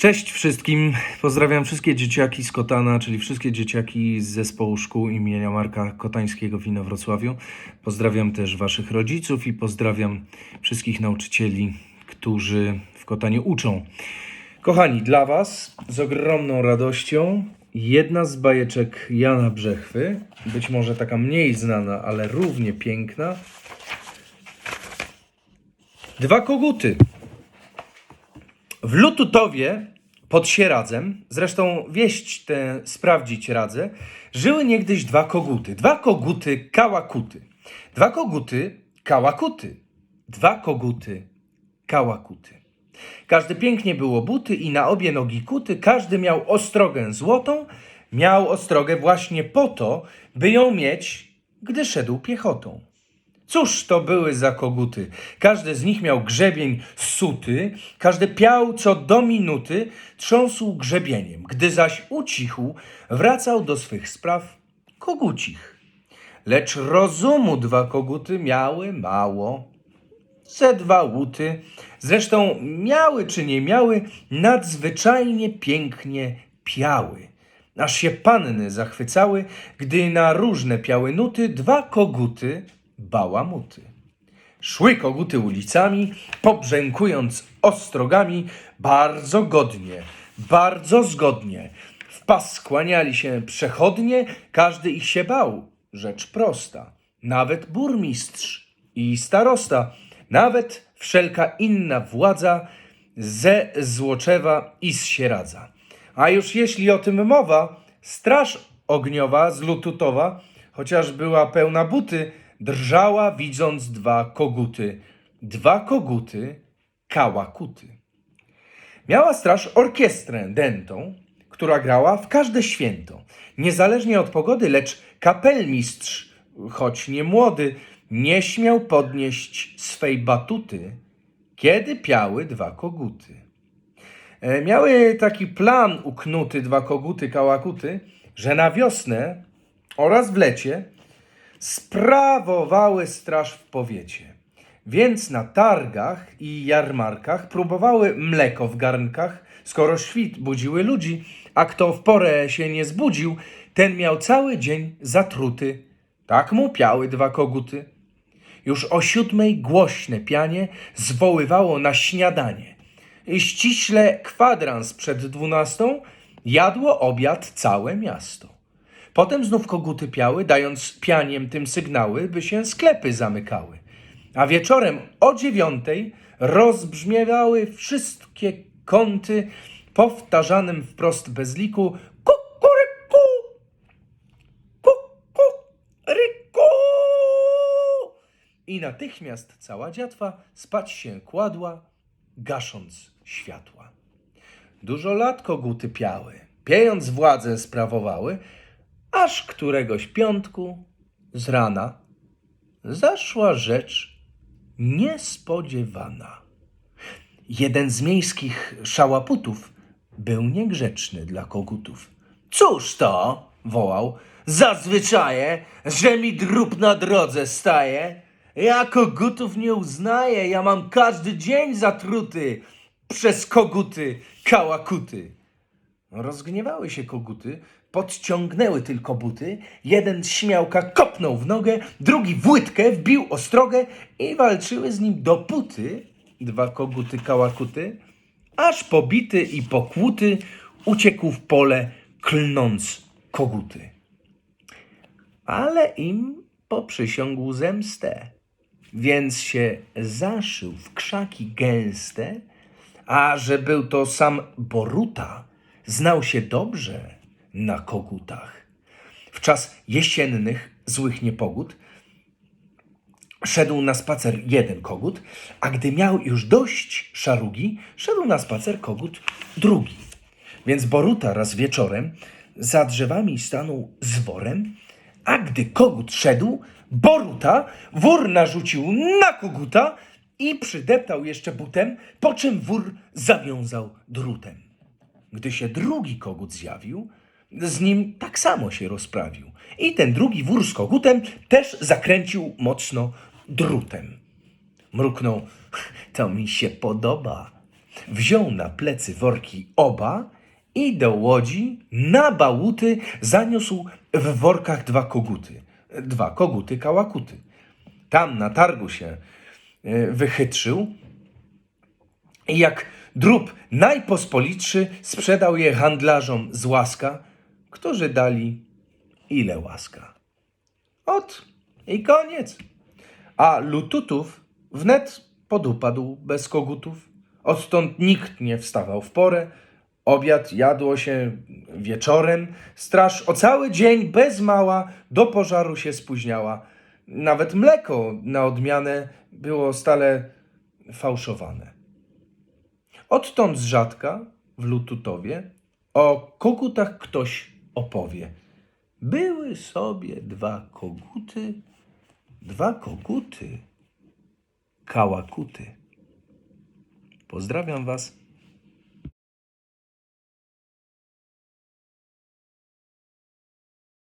Cześć wszystkim. Pozdrawiam wszystkie dzieciaki z Kotana, czyli wszystkie dzieciaki z zespołu szkół imienia Marka Kotańskiego w Inowrocławiu. Pozdrawiam też waszych rodziców i pozdrawiam wszystkich nauczycieli, którzy w Kotanie uczą. Kochani, dla was z ogromną radością jedna z bajeczek Jana Brzechwy, być może taka mniej znana, ale równie piękna. Dwa koguty. W Lututowie pod Sieradzem, zresztą wieść tę sprawdzić radzę, żyły niegdyś dwa koguty. Dwa koguty kałakuty. Dwa koguty kałakuty. Dwa koguty kałakuty. Każdy pięknie było buty i na obie nogi kuty. Każdy miał ostrogę złotą. Miał ostrogę właśnie po to, by ją mieć, gdy szedł piechotą. Cóż to były za koguty? Każdy z nich miał grzebień suty, każdy piał co do minuty, trząsł grzebieniem. Gdy zaś ucichł, wracał do swych spraw kogucich. Lecz rozumu dwa koguty miały mało. Ze dwa łuty, zresztą miały czy nie miały, nadzwyczajnie pięknie piały. Aż się panny zachwycały, gdy na różne piały nuty dwa koguty bałamuty. Szły koguty ulicami, pobrzękując ostrogami, bardzo godnie, bardzo zgodnie. W pas skłaniali się przechodnie, każdy ich się bał. Rzecz prosta. Nawet burmistrz i starosta, nawet wszelka inna władza ze Złoczewa i z Sieradza. A już jeśli o tym mowa, straż ogniowa z Lututowa, chociaż była pełna buty, drżała widząc dwa koguty. Dwa koguty kałakuty. Miała straż orkiestrę dętą, która grała w każde święto. Niezależnie od pogody, lecz kapelmistrz, choć nie młody, nie śmiał podnieść swej batuty, kiedy piały dwa koguty. E, Miały taki plan uknuty dwa koguty kałakuty, że na wiosnę oraz w lecie sprawowały straż w powiecie. Więc na targach i jarmarkach próbowały mleko w garnkach, skoro świt budziły ludzi, a kto w porę się nie zbudził, ten miał cały dzień zatruty. Tak mu piały dwa koguty. Już o siódmej głośne pianie zwoływało na śniadanie. Ściśle kwadrans przed dwunastą jadło obiad całe miasto. Potem znów koguty piały, dając pianiem tym sygnały, by się sklepy zamykały. A wieczorem o dziewiątej rozbrzmiewały wszystkie kąty powtarzanym wprost bez liku kukuryku, kukuryku. I natychmiast cała dziatwa spać się kładła, gasząc światła. Dużo lat koguty piały, piejąc władzę sprawowały, aż któregoś piątku z rana zaszła rzecz niespodziewana. Jeden z miejskich szałaputów był niegrzeczny dla kogutów. Cóż to? wołał. Zazwyczaje, że mi drób na drodze staje. Ja kogutów nie uznaję, ja mam każdy dzień zatruty przez koguty kałakuty. Rozgniewały się koguty, podciągnęły tylko buty. Jeden z śmiałka kopnął w nogę, drugi w łydkę wbił ostrogę i walczyły z nim dopóty, dwa koguty kałakuty, aż pobity i pokłuty uciekł w pole, klnąc koguty. Ale im poprzysiągł zemstę, więc się zaszył w krzaki gęste, a że był to sam Boruta, znał się dobrze na kogutach. W czas jesiennych, złych niepogód, szedł na spacer jeden kogut, a gdy miał już dość szarugi, szedł na spacer kogut drugi. Więc Boruta raz wieczorem za drzewami stanął z worem, a gdy kogut szedł, Boruta wór narzucił na koguta i przydeptał jeszcze butem, po czym wór zawiązał drutem. Gdy się drugi kogut zjawił, z nim tak samo się rozprawił. I ten drugi wór z kogutem też zakręcił mocno drutem. Mruknął, to mi się podoba. Wziął na plecy worki oba i do łodzi na bałuty zaniósł w workach dwa koguty. Dwa koguty kałakuty. Tam na targu się e, wychytrzył i jak drób najpospolitszy sprzedał je handlarzom z łaska, którzy dali ile łaska. Ot i koniec. A lututów wnet podupadł bez kogutów. Odtąd nikt nie wstawał w porę. Obiad jadło się wieczorem. Straż o cały dzień bez mała do pożaru się spóźniała. Nawet mleko na odmianę było stale fałszowane. Odtąd z rzadka w Lututowie o kogutach ktoś opowie. Były sobie dwa koguty, dwa koguty, kałakuty. Pozdrawiam Was